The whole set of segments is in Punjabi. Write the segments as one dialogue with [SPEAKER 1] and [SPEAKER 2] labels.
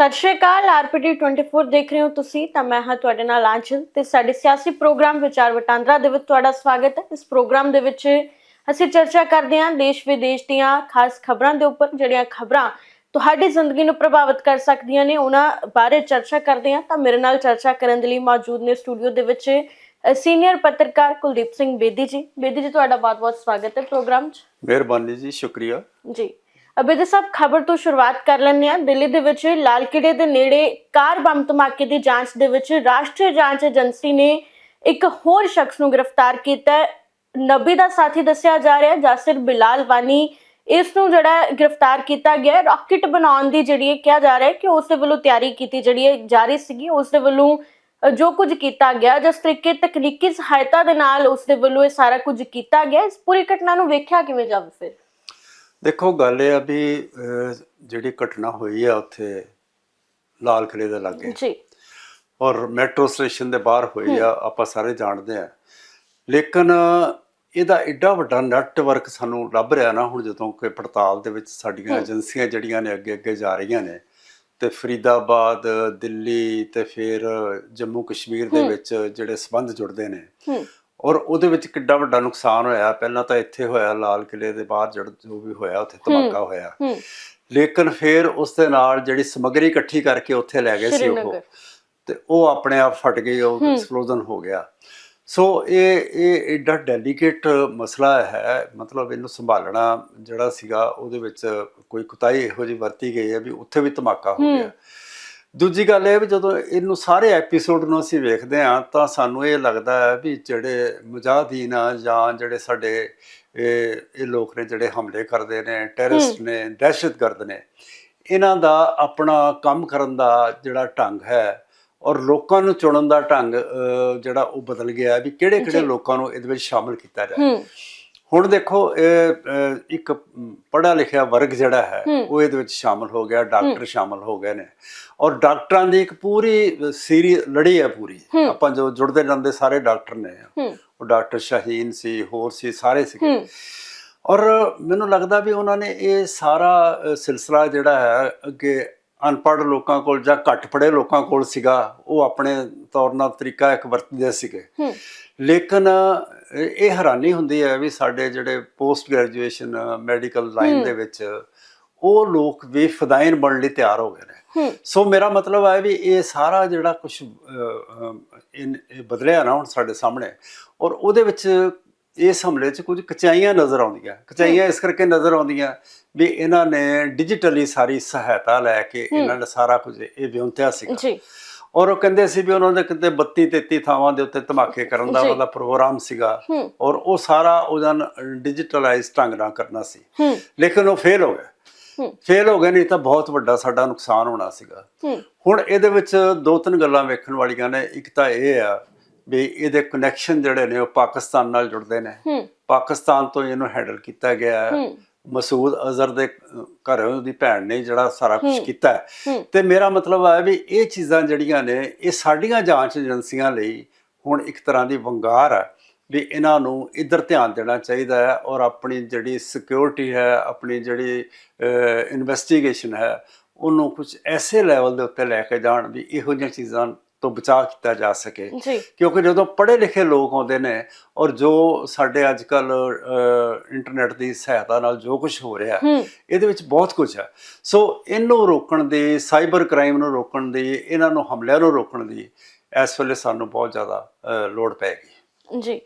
[SPEAKER 1] ਸਤਿ ਸ਼੍ਰੀ ਅਕਾਲ ਆਰਪੀਟੀ 24 ਦੇਖ ਰਹੇ ਹੋ ਤੁਸੀਂ ਤਾਂ ਮੈਂ ਹਾਂ ਤੁਹਾਡੇ ਨਾਲ ਆਂਚਲ ਤੇ ਸਾਡੇ ਸਿਆਸੀ ਪ੍ਰੋਗਰਾਮ ਵਿਚਾਰ ਵਟਾਂਦਰਾ ਦੇ ਵਿੱਚ ਤੁਹਾਡਾ ਸਵਾਗਤ ਹੈ। ਇਸ ਪ੍ਰੋਗਰਾਮ ਦੇ ਵਿੱਚ ਅਸੀਂ ਚਰਚਾ ਕਰਦੇ ਹਾਂ ਦੇਸ਼ ਵਿਦੇਸ਼ ਦੀਆਂ ਖਾਸ ਖਬਰਾਂ ਦੇ ਉੱਪਰ ਜਿਹੜੀਆਂ ਖਬਰਾਂ ਤੁਹਾਡੀ ਜ਼ਿੰਦਗੀ ਨੂੰ ਪ੍ਰਭਾਵਿਤ ਕਰ ਸਕਦੀਆਂ ਨੇ ਉਹਨਾਂ ਬਾਰੇ ਚਰਚਾ ਕਰਦੇ ਹਾਂ। ਤਾਂ ਮੇਰੇ ਨਾਲ ਚਰਚਾ ਕਰਨ ਦੇ ਲਈ ਮੌਜੂਦ ਨੇ ਸਟੂਡੀਓ ਦੇ ਵਿੱਚ ਸੀਨੀਅਰ ਪੱਤਰਕਾਰ ਕੁਲਦੀਪ ਸਿੰਘ ਬੇਦੀ ਜੀ। ਬੇਦੀ ਜੀ ਤੁਹਾਡਾ ਬਹੁਤ-ਬਹੁਤ ਸਵਾਗਤ ਹੈ ਪ੍ਰੋਗਰਾਮ 'ਚ।
[SPEAKER 2] ਮਿਹਰਬਾਨੀ ਜੀ ਸ਼ੁਕਰੀਆ।
[SPEAKER 1] ਜੀ। ਅਬੇ ਸਭ ਖਬਰ ਤੋਂ ਸ਼ੁਰੂਆਤ ਕਰ ਲੈਂਦੇ ਹਾਂ। ਦਿੱਲੀ ਦੇ ਵਿੱਚ ਲਾਲ ਕਿਲੇ ਦੇ ਨੇੜੇ ਕਾਰ ਬੰਬ ਧਮਾਕੇ ਦੀ ਜਾਂਚ ਦੇ ਵਿੱਚ ਰਾਸ਼ਟਰੀ ਜਾਂਚ ਏਜੰਸੀ ਨੇ ਇੱਕ ਹੋਰ ਸ਼ਖਸ ਨੂੰ ਗ੍ਰਿਫਤਾਰ ਕੀਤਾ ਨਬੀ ਦਾ ਸਾਥੀ ਦੱਸਿਆ ਜਾ ਰਿਹਾ ਜਾਸਿਰ ਬਿਲਾਲ ਵਾਨੀ। ਇਸ ਨੂੰ ਜਿਹੜਾ ਗ੍ਰਿਫਤਾਰ ਕੀਤਾ ਗਿਆ ਹੈ। ਰਾਕਟ ਬਣਾਉਣ ਦੀ ਜਿਹੜੀ ਹੈ ਕਿਹਾ ਜਾ ਰਿਹਾ ਕਿ ਉਸ ਦੇ ਵੱਲੋਂ ਤਿਆਰੀ ਕੀਤੀ ਜਿਹੜੀ ਹੈ ਜਾਰੀ ਸੀਗੀ, ਉਸ ਦੇ ਵੱਲੋਂ ਜੋ ਕੁਝ ਕੀਤਾ ਗਿਆ, ਜਿਸ ਤਰੀਕੇ ਤਕਨੀਕੀ ਸਹਾਇਤਾ ਦੇ ਨਾਲ ਉਸ ਦੇ ਵੱਲੋਂ ਇਹ ਸਾਰਾ ਕੁਝ ਕੀਤਾ ਗਿਆ। ਇਸ ਪੂਰੀ ਘਟਨਾ ਨੂੰ ਵੇਖਿਆ ਕਿਵੇਂ ਜਾਵੇ ਫਿਰ?
[SPEAKER 2] ਦੇਖੋ ਗੱਲ ਇਹ ਆ ਵੀ ਜਿਹੜੀ ਘਟਨਾ ਹੋਈ ਆ ਉੱਥੇ ਲਾਲ ਕਿਲੇ ਦੇ ਲਾਗੇ।
[SPEAKER 1] ਜੀ।
[SPEAKER 2] ਔਰ ਮੈਟਰੋ ਸਟੇਸ਼ਨ ਦੇ ਬਾਹਰ ਹੋਈ ਆ ਆਪਾਂ ਸਾਰੇ ਜਾਣਦੇ ਆ। ਲੇਕਿਨ ਇਹਦਾ ਐਡਾ ਵੱਡਾ ਨੈਟਵਰਕ ਸਾਨੂੰ ਲੱਭ ਰਿਹਾ ਨਾ ਹੁਣ ਜਦੋਂ ਕਿ ਪੜਤਾਲ ਦੇ ਵਿੱਚ ਸਾਡੀਆਂ ਏਜੰਸੀਆਂ ਜਿਹੜੀਆਂ ਨੇ ਅੱਗੇ ਅੱਗੇ ਜਾ ਰਹੀਆਂ ਨੇ ਤੇ ਫਰੀਦਾਬਾਦ ਦਿੱਲੀ ਤੇ ਫਿਰ ਜੰਮੂ ਕਸ਼ਮੀਰ ਦੇ ਵਿੱਚ ਜਿਹੜੇ ਸਬੰਧ ਜੁੜਦੇ ਨੇ।
[SPEAKER 1] ਹੂੰ।
[SPEAKER 2] ਔਰ ਉਹਦੇ ਵਿੱਚ ਕਿੱਡਾ ਵੱਡਾ ਨੁਕਸਾਨ ਹੋਇਆ। ਪਹਿਲਾਂ ਤਾਂ ਇੱਥੇ ਹੋਇਆ ਲਾਲ ਕਿਲੇ ਦੇ ਬਾਹਰ ਜੜ ਜੋ ਵੀ ਹੋਇਆ ਉੱਥੇ ਧਮਾਕਾ ਹੋਇਆ। ਲੇਕਿਨ ਫਿਰ ਉਸ ਦੇ ਨਾਲ ਜਿਹੜੀ ਸਮੱਗਰੀ ਇਕੱਠੀ ਕਰਕੇ ਉੱਥੇ ਲੈ ਗਏ ਸੀ ਉਹ। ਤੇ ਉਹ ਆਪਣੇ ਆਪ ਫਟ ਗਈ ਉਹ ਐਕਸਪਲੋਜ਼ਨ ਹੋ ਗਿਆ। ਸੋ ਇਹ ਇਹ ਐਡਾ ਡੈਲੀਕੇਟ ਮਸਲਾ ਹੈ। ਮਤਲਬ ਇਹਨੂੰ ਸੰਭਾਲਣਾ ਜਿਹੜਾ ਸੀਗਾ ਉਹਦੇ ਵਿੱਚ ਕੋਈ ਕੁਤਾਈ ਇਹੋ ਜਿਹੀ ਵਰਤੀ ਗਈ ਹੈ ਵੀ ਉੱਥੇ ਵੀ ਧਮਾਕਾ ਹੋ। ਗਿਆ। ਦੂਜੀ ਗੱਲ ਇਹ ਵੀ ਜਦੋਂ ਇਹਨੂੰ ਸਾਰੇ ਐਪੀਸੋਡ ਨੂੰ ਅਸੀਂ ਵੇਖਦੇ ਹਾਂ ਤਾਂ ਸਾਨੂੰ ਇਹ ਲੱਗਦਾ ਹੈ ਵੀ ਜਿਹੜੇ ਮੁਜਾਹਿਦੀਨ ਆ ਜਾਂ ਜਿਹੜੇ ਸਾਡੇ ਇਹ ਇਹ ਲੋਕ ਨੇ ਜਿਹੜੇ ਹਮਲੇ ਕਰਦੇ ਨੇ ਟੈਰਰਿਸਟ ਨੇ ਦਹਿਸ਼ਤਗਰਦ ਨੇ ਇਹਨਾਂ ਦਾ ਆਪਣਾ ਕੰਮ ਕਰਨ ਦਾ ਜਿਹੜਾ ਢੰਗ ਹੈ ਔਰ ਲੋਕਾਂ ਨੂੰ ਚੁਣਨ ਦਾ ਢੰਗ ਜਿਹੜਾ ਉਹ ਬਦਲ ਗਿਆ ਵੀ ਕਿਹੜੇ ਕਿਹੜੇ ਲੋਕਾਂ ਨੂੰ ਇਹਦੇ ਵਿੱਚ ਸ਼ਾਮਲ ਕੀਤਾ ਜਾਏ।
[SPEAKER 1] ਹੂੰ।
[SPEAKER 2] ਹੁਣ ਦੇਖੋ ਇਹ ਇੱਕ ਪੜ੍ਹਾ ਲਿਖਿਆ ਵਰਗ ਜਿਹੜਾ ਹੈ ਉਹ ਇਹਦੇ ਵਿੱਚ ਸ਼ਾਮਲ ਹੋ ਗਿਆ ਡਾਕਟਰ ਸ਼ਾਮਲ ਹੋ ਗਏ ਨੇ। ਔਰ ਡਾਕਟਰਾਂ ਦੀ ਇੱਕ ਪੂਰੀ ਸੀਰੀ ਲੜੀ ਹੈ ਪੂਰੀ। ਆਪਾਂ ਜੋ ਜੁੜਦੇ ਜਾਂਦੇ ਸਾਰੇ ਡਾਕਟਰ ਨੇ। ਉਹ ਡਾਕਟਰ ਸ਼ਾਹੀਨ ਸੀ ਹੋਰ ਸੀ ਸਾਰੇ ਸੀਗੇ। ਔਰ ਮੈਨੂੰ ਲੱਗਦਾ ਵੀ ਉਹਨਾਂ ਨੇ ਇਹ ਸਾਰਾ ਸਿਲਸਿਲਾ ਜਿਹੜਾ ਹੈ ਅੱਗੇ ਅਨਪੜ੍ਹ ਲੋਕਾਂ ਕੋਲ ਜਾਂ ਘੱਟ ਪੜ੍ਹੇ ਲੋਕਾਂ ਕੋਲ ਸੀਗਾ ਉਹ ਆਪਣੇ ਤੌਰ ਨਾਲ ਤਰੀਕਾ ਇੱਕ ਵਰਤਦੇ ਸੀਗੇ। ਲੇਕਿਨ ਇਹ ਹੈਰਾਨੀ ਹੁੰਦੀ ਹੈ ਵੀ ਸਾਡੇ ਜਿਹੜੇ ਪੋਸਟ ਗ੍ਰੈਜੂਏਸ਼ਨ ਮੈਡੀਕਲ ਲਾਈਨ ਦੇ ਵਿੱਚ ਉਹ ਲੋਕ ਵੀ ਫਦਾਇਨ ਬਣਨ ਲਈ ਤਿਆਰ ਹੋ ਗਏ ਨੇ। ਸੋ ਮੇਰਾ ਮਤਲਬ ਹੈ ਵੀ ਇਹ ਸਾਰਾ ਜਿਹੜਾ ਕੁਝ ਇਹ ਬਦਲਿਆ ਨਾ ਹੁਣ ਸਾਡੇ ਸਾਹਮਣੇ ਔਰ ਉਹਦੇ ਵਿੱਚ ਇਸ ਹਮਲੇ 'ਚ ਕੁਝ ਕਚਾਈਆਂ ਨਜ਼ਰ ਆਉਂਦੀਆਂ। ਕਚਾਈਆਂ ਇਸ ਕਰਕੇ ਨਜ਼ਰ ਆਉਂਦੀਆਂ ਵੀ ਇਹਨਾਂ ਨੇ ਡਿਜੀਟਲੀ ਸਾਰੀ ਸਹਾਇਤਾ ਲੈ ਕੇ ਇਹਨਾਂ ਨੇ ਸਾਰਾ ਕੁਝ ਇਹ ਵਿਉਂਤਿਆ ਸੀਗਾ।
[SPEAKER 1] ਜੀ।
[SPEAKER 2] ਔਰ ਉਹ ਕਹਿੰਦੇ ਸੀ ਵੀ ਉਹਨਾਂ ਦੇ ਕਿਤੇ 32 33 ਥਾਵਾਂ ਦੇ ਉੱਤੇ ਧਮਾਕੇ ਕਰਨ ਦਾ
[SPEAKER 1] ਜੀ।
[SPEAKER 2] ਉਹਦਾ ਪ੍ਰੋਗਰਾਮ ਸੀਗਾ। ਔਰ ਉਹ ਸਾਰਾ ਉਹਦਾ ਡਿਜੀਟਲਾਈਜ਼ ਢੰਗ ਨਾਲ ਕਰਨਾ ਸੀ। ਲੇਕਿਨ ਉਹ ਫੇਲ ਹੋ ਗਿਆ ਫੇਲ ਹੋ ਗਏ ਨਹੀਂ ਤਾਂ ਬਹੁਤ ਵੱਡਾ ਸਾਡਾ ਨੁਕਸਾਨ ਹੋਣਾ ਸੀਗਾ। ਹੁਣ ਇਹਦੇ ਵਿੱਚ ਦੋ ਤਿੰਨ ਗੱਲਾਂ ਵੇਖਣ ਵਾਲੀਆਂ ਨੇ। ਇੱਕ ਤਾਂ ਇਹ ਆ ਵੀ ਇਹਦੇ ਕਨੈਕਸ਼ਨ ਜਿਹੜੇ ਨੇ ਉਹ ਪਾਕਿਸਤਾਨ ਨਾਲ ਜੁੜਦੇ ਨੇ। ਪਾਕਿਸਤਾਨ ਤੋਂ ਇਹਨੂੰ ਹੈਂਡਲ ਕੀਤਾ ਗਿਆ। ਹੂੰ। ਮਸੂਦ ਅਜ਼ਹਰ ਦੇ ਘਰੋਂ ਉਹਦੀ ਭੈਣ ਨੇ ਜਿਹੜਾ ਸਾਰਾ ਕੁਝ ਕੀਤਾ ਤੇ ਮੇਰਾ ਮਤਲਬ ਹੈ ਵੀ ਇਹ ਚੀਜ਼ਾਂ ਜਿਹੜੀਆਂ ਨੇ ਇਹ ਸਾਡੀਆਂ ਜਾਂਚ ਏਜੰਸੀਆਂ ਲਈ ਹੁਣ ਇੱਕ ਤਰ੍ਹਾਂ ਦੀ ਵੰਗਾਰ ਹੈ ਵੀ ਇਹਨਾਂ ਨੂੰ ਇੱਧਰ ਧਿਆਨ ਦੇਣਾ ਚਾਹੀਦਾ ਹੈ ਔਰ ਆਪਣੀ ਜਿਹੜੀ ਸਿਕਿਉਰਿਟੀ ਹੈ ਆਪਣੀ ਜਿਹੜੀ ਇਨਵੈਸਟੀਗੇਸ਼ਨ ਹੈ ਉਹਨੂੰ ਕੁਝ ਐਸੇ ਲੈਵਲ ਦੇ ਉੱਤੇ ਲੈ ਕੇ ਜਾਣ ਵੀ ਇਹੋ ਜਿਹੀਆਂ ਚੀਜ਼ਾਂ ਤੋਂ ਬਚਾਅ ਕੀਤਾ ਜਾ ਸਕੇ। ਕਿਉਂਕਿ ਜਦੋਂ ਪੜ੍ਹੇ ਲਿਖੇ ਲੋਕ ਆਉਂਦੇ ਨੇ ਔਰ ਜੋ ਸਾਡੇ ਅੱਜ ਕੱਲ ਇੰਟਰਨੈਟ ਦੀ ਸਹਾਇਤਾ ਨਾਲ ਜੋ ਕੁਝ ਹੋ ਰਿਹਾ ਇਹਦੇ ਵਿੱਚ ਬਹੁਤ ਕੁਝ ਹੈ ਸੋ ਇਹਨੂੰ ਰੋਕਣ ਦੀ ਸਾਈਬਰ ਕ੍ਰਾਈਮ ਨੂੰ ਰੋਕਣ ਦੀ ਇਹਨਾਂ ਨੂੰ ਹਮਲਿਆਂ ਨੂੰ ਰੋਕਣ ਦੀ ਇਸ ਵੇਲੇ ਸਾਨੂੰ ਬਹੁਤ ਜ਼ਿਆਦਾ ਲੋੜ ਪੈਗੀ
[SPEAKER 1] ਜੀ।